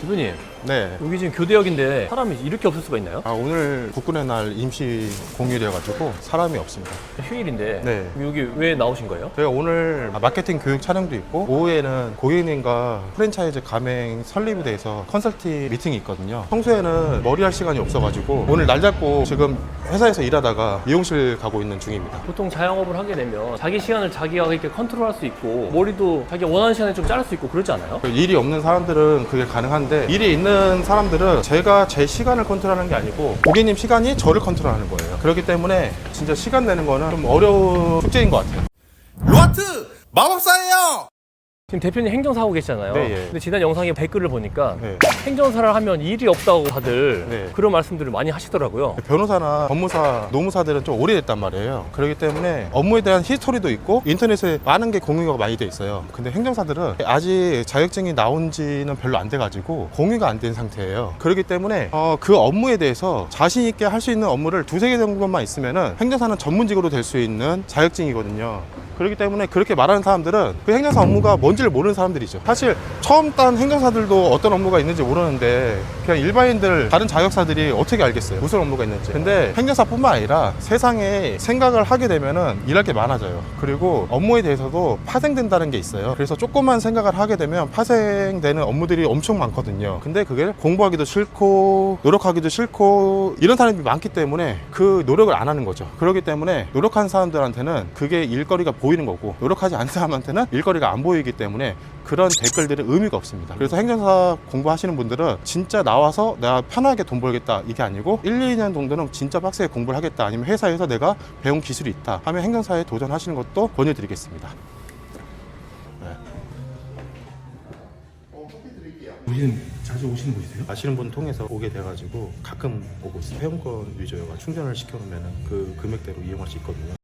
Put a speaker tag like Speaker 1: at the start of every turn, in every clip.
Speaker 1: 대표님
Speaker 2: 네.
Speaker 1: 여기 지금 교대역인데 사람이 이렇게 없을 수가 있나요?
Speaker 2: 아, 오늘 국군의 날 임시 공휴일이어가지고 사람이 없습니다.
Speaker 1: 휴일인데
Speaker 2: 네.
Speaker 1: 여기 왜 나오신 거예요?
Speaker 2: 저희가 오늘 마케팅 교육 촬영도 있고 오후에는 고객님과 프랜차이즈 가맹 설립에 대해서 컨설팅 미팅이 있거든요. 평소에는 머리 할 시간이 없어가지고 오늘 날 잡고 지금 회사에서 일하다가 미용실 가고 있는 중입니다.
Speaker 1: 보통 자영업을 하게 되면 자기 시간을 자기가 이렇게 컨트롤할 수 있고 머리도 자기가 원하는 시간에 좀 자를 수 있고 그러지 않아요?
Speaker 2: 일이 없는 사람들은 그게 가능한데 일이 있는 사람들은 제가 제 시간을 컨트롤하는 게 아니고 고객님 시간이 저를 컨트롤하는 거예요. 그렇기 때문에 진짜 시간 내는 거는 좀 어려운 숙제인 것 같아요.
Speaker 3: 로하트 마법사예요.
Speaker 1: 지금 대표님 행정사 하고 계시잖아요.
Speaker 2: 네, 예.
Speaker 1: 근데 지난 영상에 댓글을 보니까
Speaker 2: 네.
Speaker 1: 행정사를 하면 일이 없다고 다들
Speaker 2: 네.
Speaker 1: 그런 말씀들을 많이 하시더라고요.
Speaker 2: 변호사나 법무사, 노무사들은 좀 오래됐단 말이에요. 그렇기 때문에 업무에 대한 히스토리도 있고 인터넷에 많은 게 공유가 많이 돼 있어요. 근데 행정사들은 아직 자격증이 나온 지는 별로 안 돼가지고 공유가 안 된 상태예요. 그렇기 때문에 어, 그 업무에 대해서 자신 있게 할 수 있는 업무를 두세 개 정도만 있으면은 행정사는 전문직으로 될 수 있는 자격증이거든요. 그렇기 때문에 그렇게 말하는 사람들은 그 행정사 업무가 뭔지를 모르는 사람들이죠. 사실 처음 딴 행정사들도 어떤 업무가 있는지 모르는데 그냥 일반인들 다른 자격사들이 어떻게 알겠어요? 무슨 업무가 있는지. 근데 행정사뿐만 아니라 세상에 생각을 하게 되면은 일할 게 많아져요. 그리고 업무에 대해서도 파생된다는 게 있어요. 그래서 조금만 생각을 하게 되면 파생되는 업무들이 엄청 많거든요. 근데 그게 공부하기도 싫고 노력하기도 싫고 이런 사람이 많기 때문에 그 노력을 안 하는 거죠. 그렇기 때문에 노력하는 사람들한테는 그게 일거리가 보이는 거고 노력하지 않는 사람한테는 일거리가 안 보이기 때문에 그런 댓글들은 의미가 없습니다. 그래서 행정사 공부하시는 분들은 진짜 나와서 내가 편하게 돈 벌겠다 이게 아니고 1, 2년 정도는 진짜 빡세게 공부를 하겠다 아니면 회사에서 내가 배운 기술이 있다 하면 행정사에 도전하시는 것도 권유드리겠습니다.
Speaker 4: 여기는 자주 오시는 곳이세요?
Speaker 2: 아시는 분 통해서 오게 돼가지고 가끔 오고 있어요. 회원권 위주여가 충전을 시켜놓으면 그 금액대로 이용할 수 있거든요.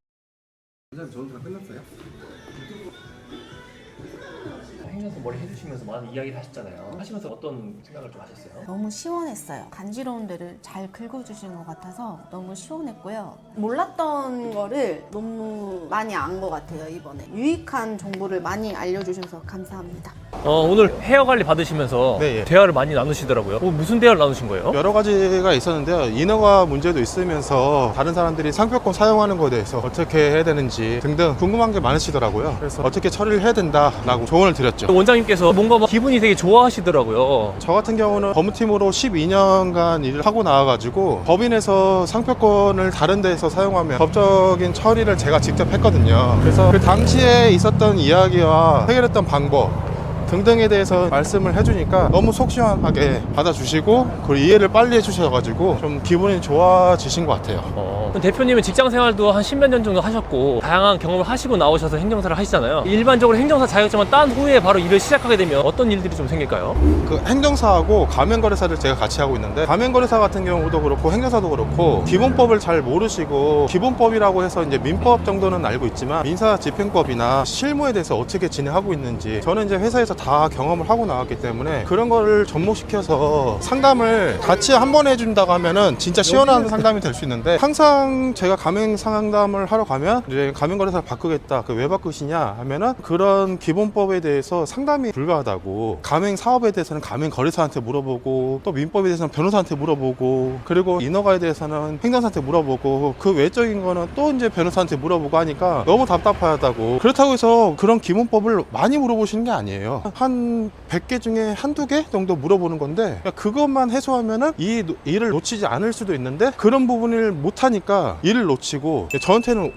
Speaker 1: 행정사 머리 해주시면서 많은 이야기를 하셨잖아요. 하시면서 어떤 생각을 좀 하셨어요?
Speaker 5: 너무 시원했어요. 간지러운 데를 잘 긁어주신 것 같아서 너무 시원했고요. 몰랐던 거를 너무 많이 안 것 같아요, 이번에. 유익한 정보를 많이 알려주셔서 감사합니다.
Speaker 1: 어, 오늘 헤어 관리 받으시면서
Speaker 2: 네, 예.
Speaker 1: 대화를 많이 나누시더라고요. 어, 무슨 대화를 나누신 거예요?
Speaker 2: 여러 가지가 있었는데요. 인허가 문제도 있으면서 다른 사람들이 상표권 사용하는 거에 대해서 어떻게 해야 되는지 등등 궁금한 게 많으시더라고요. 그래서 어떻게 처리를 해야 된다라고 조언을 드렸죠.
Speaker 1: 원장님께서 뭔가 막 기분이 되게 좋아하시더라고요.
Speaker 2: 저 같은 경우는 법무팀으로 12년간 일을 하고 나와가지고 법인에서 상표권을 다른 데서 사용하면 법적인 처리를 제가 직접 했거든요. 그래서 그 당시에 있었던 이야기와 해결했던 방법 등등에 대해서 말씀을 해주니까 너무 속 시원하게 받아주시고 그리고 이해를 빨리 해주셔가지고 좀 기분이 좋아지신 것 같아요.
Speaker 1: 어, 대표님은 직장 생활도 한 십몇 년 정도 하셨고 다양한 경험을 하시고 나오셔서 행정사를 하시잖아요. 일반적으로 행정사 자격증을 딴 후에 바로 일을 시작하게 되면 어떤 일들이 좀 생길까요?
Speaker 2: 그 행정사하고 가맹거래사를 제가 같이 하고 있는데 가맹거래사 같은 경우도 그렇고 행정사도 그렇고 기본법을 잘 모르시고 기본법이라고 해서 이제 민법 정도는 알고 있지만 민사 집행법이나 실무에 대해서 어떻게 진행하고 있는지 저는 이제 회사에서 다 경험을 하고 나왔기 때문에 그런 거를 접목시켜서 상담을 같이 한 번 해준다고 하면은 진짜 시원한 상담이 될 수 있는데 항상 제가 가맹 상담을 하러 가면 이제 가맹거래사를 바꾸겠다. 그 왜 바꾸시냐 하면은 그런 기본법에 대해서 상담이 불가하다고 가맹 사업에 대해서는 가맹 거래사한테 물어보고 또 민법에 대해서는 변호사한테 물어보고 그리고 인허가에 대해서는 행정사한테 물어보고 그 외적인 거는 또 이제 변호사한테 물어보고 하니까 너무 답답하다고. 그렇다고 해서 그런 기본법을 많이 물어보시는 게 아니에요 한 100개 중에 한두 개 정도 물어보는 건데 그냥 그것만 해소하면은 이 노- 일을 놓치지 않을 수도 있는데 그런 부분을 못하니까 일을 놓치고 저한테는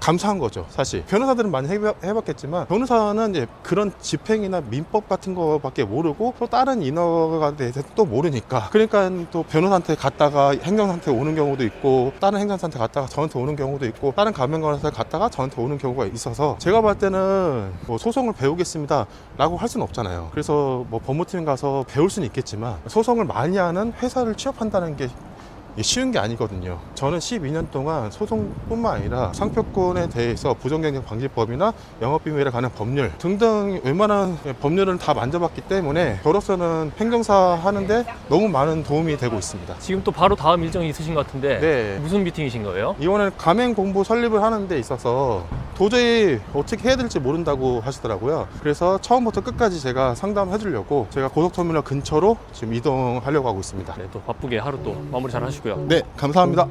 Speaker 2: 감사한 거죠, 사실. 변호사들은 많이 해봤겠지만, 변호사는 이제 그런 집행이나 민법 같은 거밖에 모르고, 또 다른 인허가에 대해서 또 모르니까. 그러니까 또 변호사한테 갔다가 행정사한테 오는 경우도 있고, 다른 행정사한테 갔다가 저한테 오는 경우도 있고, 다른 가맹관에서 갔다가 저한테 오는 경우가 있어서, 제가 봤을 때는 뭐 소송을 배우겠습니다. 라고 할 수는 없잖아요. 그래서 뭐 법무팀 가서 배울 수는 있겠지만, 소송을 많이 하는 회사를 취업한다는 게 쉬운 게 아니거든요. 저는 12년 동안 소송뿐만 아니라 상표권에 대해서 부정경쟁 방지법이나 영업비밀에 관한 법률 등등 웬만한 법률은 다 만져봤기 때문에 저로서는 행정사 하는데 너무 많은 도움이 되고 있습니다.
Speaker 1: 지금 또 바로 다음 일정이 있으신 것 같은데
Speaker 2: 네.
Speaker 1: 무슨 미팅이신 거예요?
Speaker 2: 이번에 가맹 공부 설립을 하는 데 있어서 도저히 어떻게 해야 될지 모른다고 하시더라고요. 그래서 처음부터 끝까지 제가 상담해 주려고 제가 고속터미널 근처로 지금 이동하려고 하고 있습니다.
Speaker 1: 네, 또 바쁘게 하루 또 마무리 잘 하시고요.
Speaker 2: 네, 감사합니다.